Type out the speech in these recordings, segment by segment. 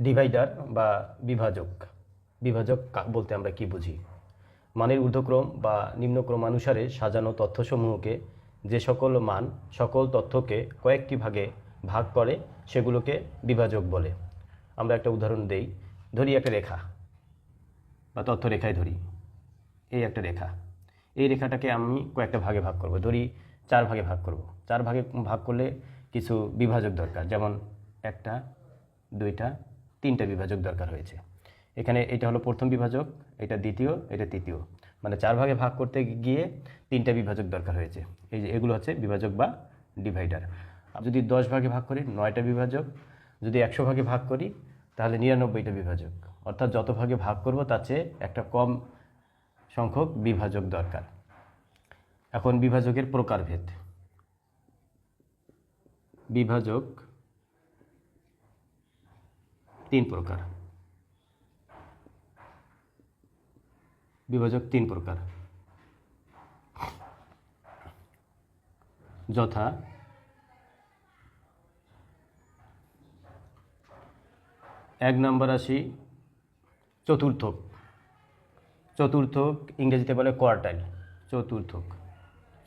Divider বা বিভাজক। বিভাজক বলতে আমরা কি বুঝি? মানের ঊর্ধ্বক্রম বা নিম্নক্রমানুসারে সাজানো তথ্যসমূহকে যে সকল মান, সকল তথ্যকে কয়েকটি ভাগে ভাগ করে সেগুলোকে বিভাজক বলে। আমরা একটা উদাহরণ দেই। ধরি একটা রেখা, বা তথ্য রেখায় ধরি। এই একটা রেখা। এই রেখাটাকে আমি কয়েকটা ভাগে ভাগ করব। ধরি চার ভাগে ভাগ করব। চার ভাগে ভাগ করলে কিছু বিভাজক দরকার। যেমন একটা, দুইটা তিনটা বিভাজক দরকার হয়েছে। এখানে এটা হলো প্রথম বিভাজক, এটা দ্বিতীয়, এটা তৃতীয়। মানে চার ভাগে ভাগ করতে গিয়ে তিনটা বিভাজক দরকার হয়েছে। এই যে এগুলো হচ্ছে বিভাজক বা ডিভাইডার। যদি দশ ভাগে ভাগ করি, নয়টা বিভাজক। যদি একশো ভাগে ভাগ করি, তাহলে নিরানব্বইটা বিভাজক। অর্থাৎ যত ভাগে ভাগ করব, তার চেয়ে একটা কম সংখ্যক বিভাজক দরকার। এখন বিভাজকের প্রকারভেদ। বিভাজক তিন প্রকার। বিভাজক তিন প্রকার। যথা এক নম্বর আসি চতুর্থক। চতুর্থক ইংরেজিতে বলে কোয়ার্টাইল। চতুর্থক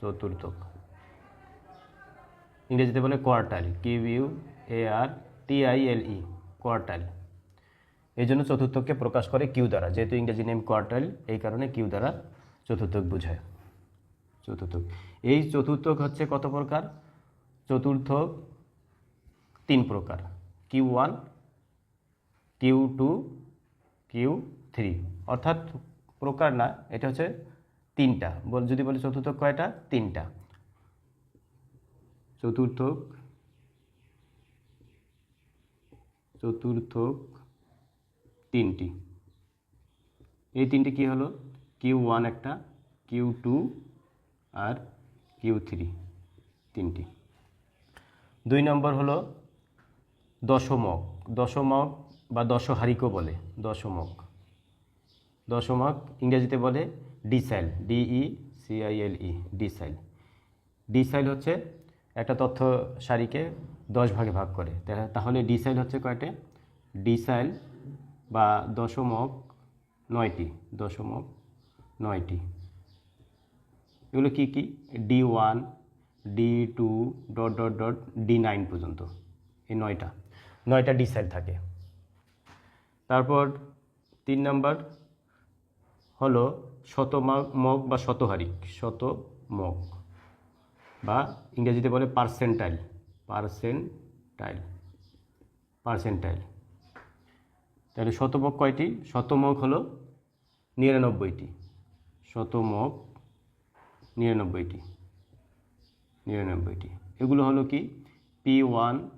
চতুর্থক। ইংরেজিতে বলে quartile. Q U A R T I L E quartile এই জন্য চতুর্থককে প্রকাশ করে কিউ দ্বারা। যেহেতু ইংরেজি নেম কোয়ার্টাইল এই কারণে কিউ দ্বারা চতুর্থক বোঝায়। চতুর্থক। এই চতুর্থক হচ্ছে কত প্রকার? চতুর্থক তিন প্রকার। Q one Q two Q three অর্থাৎ প্রকার না, এটা হচ্ছে তিনটা। বল যদি বলি চতুর্থক কয়টা? তিনটা। চতুর্থক চতুর্থক তিনটি। এই তিনটি কি হলো? কিউ ওয়ান একটা, কিউ টু আর কিউ থ্রি তিনটি। দুই নম্বর হলো দশমক। দশমক বা দশহারিকও বলে, দশমক। দশমক ইংরেজিতে বলে ডিসাইল ডিই সিআইএল ই, ডিসাইল। ডিসাইল হচ্ছে একটা তথ্য সারিকে দশ ভাগে ভাগ করে। তাহলে ডিসাইল হচ্ছে কয়টে? ডিসাইল বা দশমক নয়টি দশমক নয়টি। এগুলো কি কি? D one D two dot dot dot D nine পর্যন্ত। এই নয়টা নয়টা ডিসাইল থাকে। তারপর তিন নাম্বার হলো শতমক মগ বা শতহারিক শতমক বা ইংরেজিতে বলে পার্সেন্টাইল পার্সেন্টাইল পার্সেন্টাইল। তাহলে শতমক কয়টি? শতমক হলো নিরানব্বইটি। শতমক নিরানব্বইটি নিরানব্বইটি। এগুলো হলো কি? পি ওয়ান,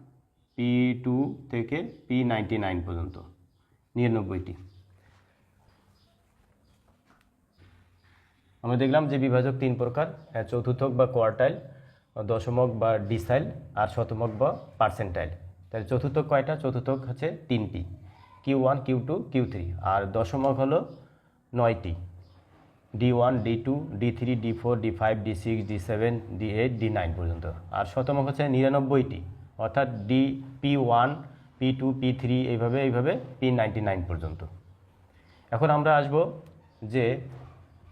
পি টু থেকে পি নাইনটি নাইন পর্যন্ত। নিরানব্বইটি। আমরা দেখলাম যে বিভাজক তিন প্রকার এক চতুর্থক বা কোয়ার্টাইল দশমক বা ডিসাইল আর শতমক বা পার্সেন্টাইল তাহলে চতুর্থক কয়টা? চতুর্থক হচ্ছে তিনটি। Q one Q two Q three আর দশমক হলো নয়টি। D one D two D three D four D five D six D seven D eight D nine পর্যন্ত। আর শতমক হচ্ছে নিরানব্বইটি। অর্থাৎ D P one P two P three এইভাবে এইভাবে পি নাইনটি নাইন পর্যন্ত। এখন আমরা আসব যে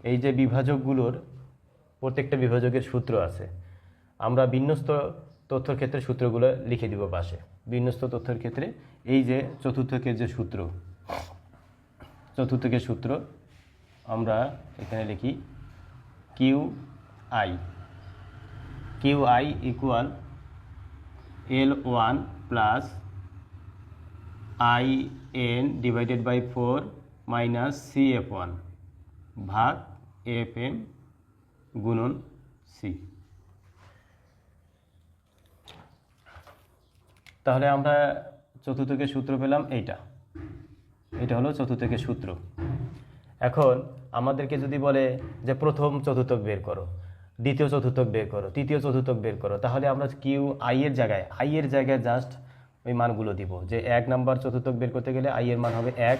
এই যে বিভাজকগুলোর প্রত্যেকটা বিভাজকের সূত্র আছে, আমরা বিন্যস্ত তথ্যর ক্ষেত্রে সূত্রগুলো লিখে দিব পাশে। বিন্যস্ত তথ্যের ক্ষেত্রে এই যে চতুর্থকের যে সূত্র, চতুর্থকের সূত্র আমরা এখানে লিখি Q I. Q I equal L one plus I N divided by four minus C F one ভাগ এফ এম গুণন সি। তাহলে আমরা চতুর্থকের সূত্র পেলাম এইটা। এটা হলো চতুর্থকের সূত্র। এখন আমাদেরকে যদি বলে যে প্রথম চতুর্থক বের করো, দ্বিতীয় চতুর্থক বের করো, তৃতীয় চতুর্থক বের করো, তাহলে আমরা কিউ আই এর জায়গায়, আই এর জায়গায় জাস্ট ওই মানগুলো দিব। যে এক নাম্বার চতুর্থক বের করতে গেলে আই এর মান হবে এক,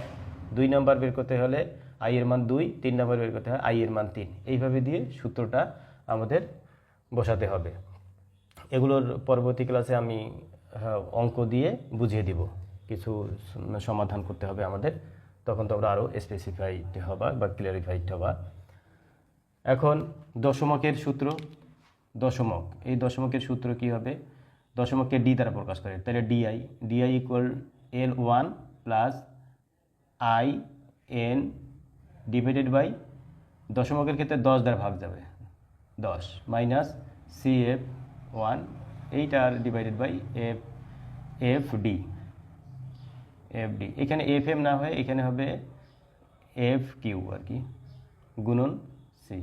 দুই নাম্বার বের করতে হলে আই এর মান দুই, তিন নাম্বার বের করতে হয় আই এর মান তিন। এইভাবে দিয়ে সূত্রটা আমাদের বসাতে হবে। এগুলোর পরবর্তী ক্লাসে আমি অঙ্ক দিয়ে বুঝিয়ে দিব। কিছু সমাধান করতে হবে আমাদের। তখন তোমরা আরও স্পেসিফাইড হবা বা ক্লিয়ারিফাইড হবা। এখন দশমকের সূত্র, দশমক। এই দশমকের সূত্র কি হবে? দশমককে ডি দ্বারা প্রকাশ করে। তাহলে D I D I equal L one plus I N divided by দশমকের ক্ষেত্রে দশ দ্বারা ভাগ যাবে। দশ মাইনাস সি এফ ওয়ান এইটা আর divided by F F D F D এখানে এফ এম না হয়ে এখানে হবে এফ কিউ আর কি, গুণন সি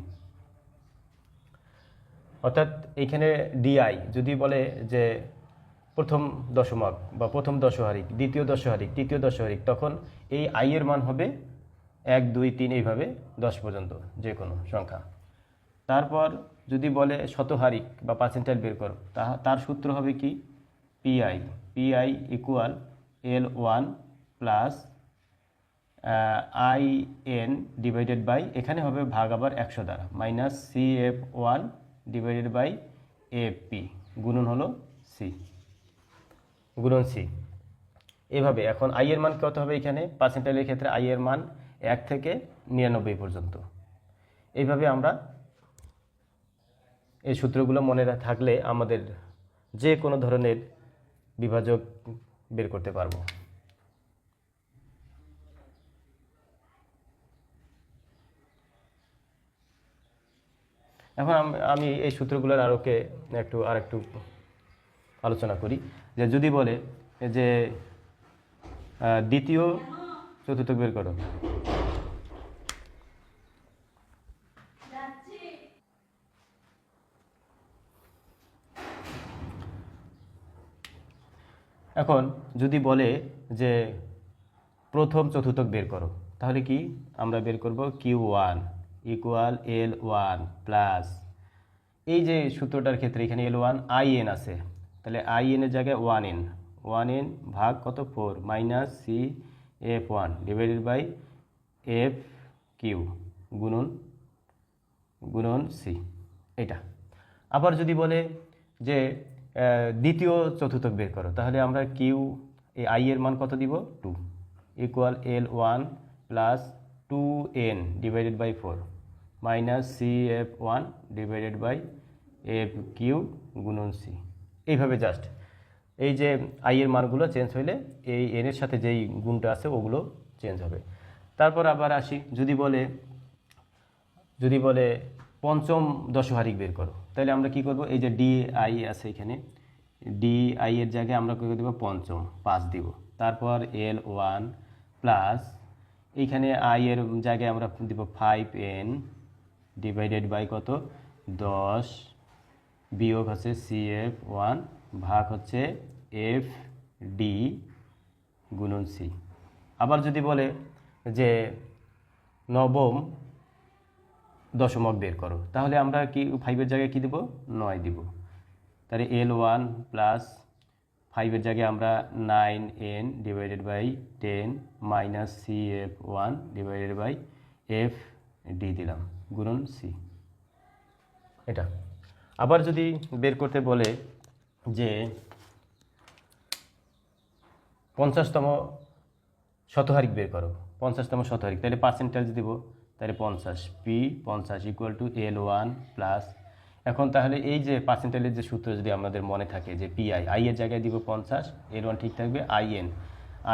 অর্থাৎ এখানে ডিআই যদি বলে যে প্রথম দশমক বা প্রথম দশহারিক, দ্বিতীয় দশহারিক, তৃতীয় দশহারিক, তখন এই আই এর মান হবে এক, দুই, তিন এইভাবে দশ পর্যন্ত যে কোনো সংখ্যা। তারপর যদি বলে শতহারিক বা পার্সেন্টাইল বের করো তার সূত্র হবে কি? P I P I equal L one plus I N divided by এখানে হবে ভাগ আবার একশো দ্বারা minus C F one divided by F P গুণন হলো সি গুণন সি এভাবে, এখন আই এর মান কত হবে এখানে? পার্সেন্টাইলের ক্ষেত্রে আই এর মান এক থেকে নিরানব্বই পর্যন্ত। এইভাবে আমরা এই সূত্রগুলো মনে থাকলে আমাদের যে কোনো ধরনের বিভাজক বের করতে পারব। এখন আম- এই সূত্রগুলোর আরোকে একটু আর একটু আলোচনা করি। যে যদি বলে যে দ্বিতীয় চতুর্থ বের করো। এখন যদি বলে যে প্রথম চতুর্থক বের করো, তাহলে কি আমরা বের করব? Q one equal L one plus এই যে সূত্রটার ক্ষেত্রে এখানে এল ওয়ান আই এন আছে, তাহলে আই এনের জায়গায় ওয়ান এন। ওয়ান এন ভাগ কত? Four minus C F one divided by F Q গুণন গুণন সি এটা আবার যদি বলে যে দ্বিতীয় চতুর্থক বের করো। তাহলে আমরা কিউ এই আই এর মান কত দিব? Two equal L one plus two N divided by four minus C F one divided by F Q গুণন সি এইভাবে জাস্ট এই যে আই এর মানগুলো চেঞ্জ হইলে এই এন এর সাথে যেই গুণটা আছে ওগুলো চেঞ্জ হবে। তারপর আবার আসি, যদি বলে যদি বলে পঞ্চম দশহারিক বের করো। তাহলে আমরা কি করব? এই যে ডি আই আছে এখানে। ডি আই এর জায়গায় আমরা কী দেবো? পঞ্চম, পাঁচ দিব। তারপর এল ওয়ান প্লাস এইখানে আই এর জায়গায় আমরা দিব ফাইভ এন ডিভাইডেড বাই কত? দশ বিয়োগ হচ্ছে সি এফ ওয়ান ভাগ হচ্ছে এফ ডি গুণন সি আবার যদি বলে যে নবম দশমক বের করো। তাহলে আমরা কি ফাইভের জায়গায় কি দেব? নয় দিব। তাহলে এল ওয়ান প্লাস ফাইভের জায়গায় আমরা nine N divided by ten minus C F one divided by F D দিলাম। গুণন সি এটা। আবার যদি বের করতে বলে যে পঞ্চাশতম শতহারিক বের করো, পঞ্চাশতম শতহারিক, তাহলে পার্সেন্টেজ দিব। তাহলে পঞ্চাশ, পি পঞ্চাশ equal to L one plus এখন তাহলে এই যে পার্সেন্টেজের যে সূত্র যদি আমাদের মনে থাকে যে পিআই আই এর জায়গায় দিব পঞ্চাশ এল ওয়ান ঠিক থাকবে আই এন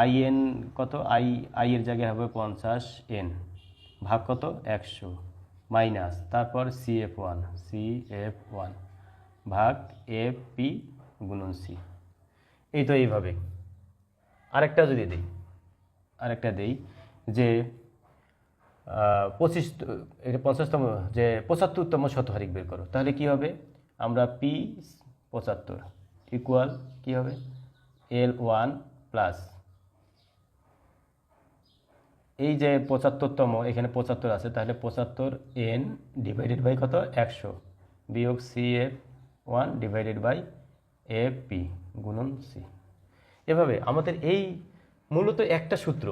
আই এন কত? আই আই এর জায়গায় হবে পঞ্চাশ এন ভাগ কত? একশো মাইনাস তারপর C F one C F one ভাগ এফ পি গুণন সি এই তো এইভাবে। আরেকটা যদি দিই, আরেকটা দেই যে পঁচিশ, এটা পঞ্চাশতম, যে পঁচাত্তরতম শতহারিক বের করো, তাহলে কি হবে? আমরা পি পঁচাত্তর ইকুয়াল কী হবে? এল ওয়ান প্লাস এই যে পঁচাত্তরতম, এখানে পঁচাত্তর আছে, তাহলে পঁচাত্তর এন ডিভাইডেড বাই কত? একশো। বিয়োগ C F one divided by F P গুণন সি এভাবে আমাদের এই মূলত একটা সূত্র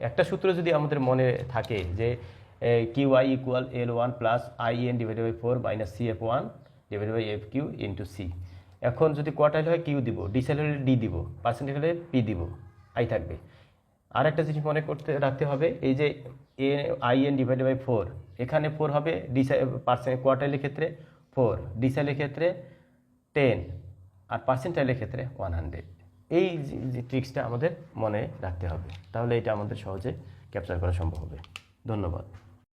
একটা সূত্র যদি আমাদের মনে থাকে যে Q I equal L one plus I N divided by four minus C F one divided by F Q into C. এখন যদি কোয়ার্টাইল হয় কিউ দিব ডিসাইল হলে ডি দিব পার্সেন্টেজ হলে পি দিব, আই থাকবে। আর একটা জিনিস মনে করতে, রাখতে হবে, এই যে এ, I N divided by four এখানে ফোর হবে ডিসাই পার্সেন্ট কোয়ার্টাইলের ক্ষেত্রে ফোর ডিসাইলের ক্ষেত্রে টেন আর পার্সেন্টাইলের ক্ষেত্রে ওয়ান হান্ড্রেড এই যে- ট্রিক্সটা আমাদের মনে রাখতে হবে। তাহলে এটা আমাদের সহজে ক্যাপচার করা সম্ভব হবে। ধন্যবাদ।